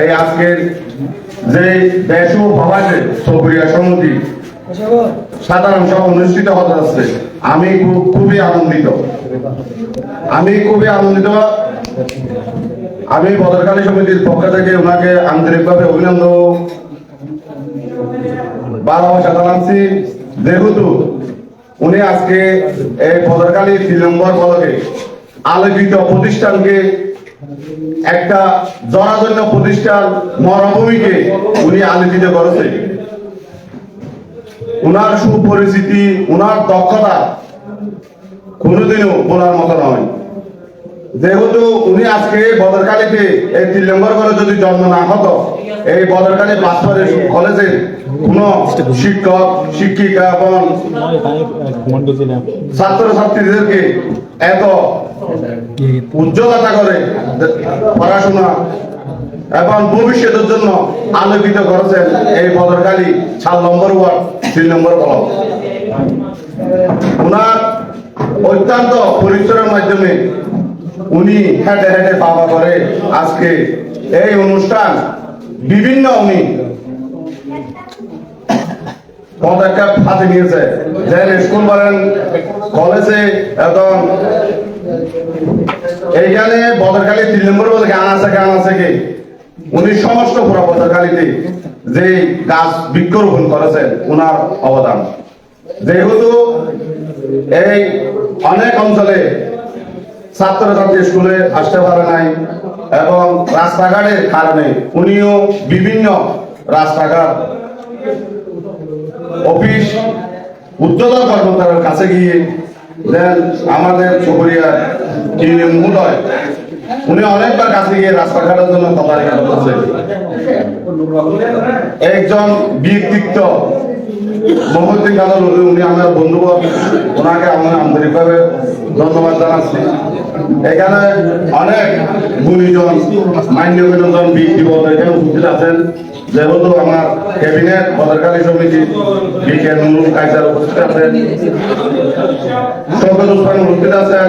এই আজকের যে দেশ ও সবরিয়া সমিতি, সাধারণ সভা অনুষ্ঠিত হতে যাচ্ছে। আমি খুবই আনন্দিত। আমি খুবই আনন্দিত। আমি বদরকালী সমিতির পক্ষ থেকে ওনাকে আন্তরিকভাবে অভিনন্দন ভালোবাসা জানাচ্ছি। যেহেতু উনি আজকে এই বদরকালী তিন নম্বর পদকে আলোকিত প্রতিষ্ঠানকে একটা জরাজন্য প্রতিষ্ঠান মরভূমিকে উনি আলোকিত করেছে উনার সুপরিচিতি উনার দক্ষতা কোনোদিনও বলার মতো নয়। যেহেতু উনি আজকে বদরকালীতে এই তিন নম্বর করে যদি জন্ম না হতো এই বদরকালী পাঁচবারে কলেজের কোন শিক্ষক শিক্ষিকা এবং ঘুমন্ত ছিলাম ছাত্র ছাত্রীদেরকে এত উজ্জ্বলতা করে পড়াশোনা এবং ভবিষ্যতের জন্য আলোকিত করেছেন এই বদরকালী চার নম্বর ওয়ার্ড, তিন নম্বর ব্লক ওনার অত্যন্ত পরিশ্রমের মাধ্যমে উনি হেঁটে হেঁটে পাওয়া করে আজকে এই অনুষ্ঠান বিভিন্ন উনি পদক্ষেপ হাতে নিয়েছে। যেন স্কুল বলেন, কলেজে এবং এইখানে বদরকালী তিন নম্বর বলে গান আছে গান আছে কি? উনি সমস্ত পুরা বদরকালীতে যে গাছ বৃক্ষরোপণ করেছেন ওনার অবদান। যেহেতু এই অনেক অঞ্চলে ছাত্রছাত্রী স্কুলে আসতে পারে নাই এবং রাস্তাঘাটের কারণে উনিও বিভিন্ন রাস্তাঘাট অফিস উচ্চতর কর্মচারীর কাছে গিয়ে দেন আমাদের চকরিয়া কি হয়। উনি অনেকবার কাছে গিয়ে রাস্তাঘাটের জন্য তদারকি করছে একজন ব্যক্তিত্ব। মহত্বিক কাদল উনি আমার বন্ধু ওনাকে আমি আন্তরিকভাবে ধন্যবাদ জানাচ্ছি। এখানে অনেক গুণীজন মান্যজন ব্যক্তিবর্গ এখানে উপস্থিত আছেন। যেহেতু আমার ক্যাবিনেট বদরকালী সমিতি বিকে নুরুল কাইসার উপস্থিত আছেন। উসমান উপস্থিত আছেন।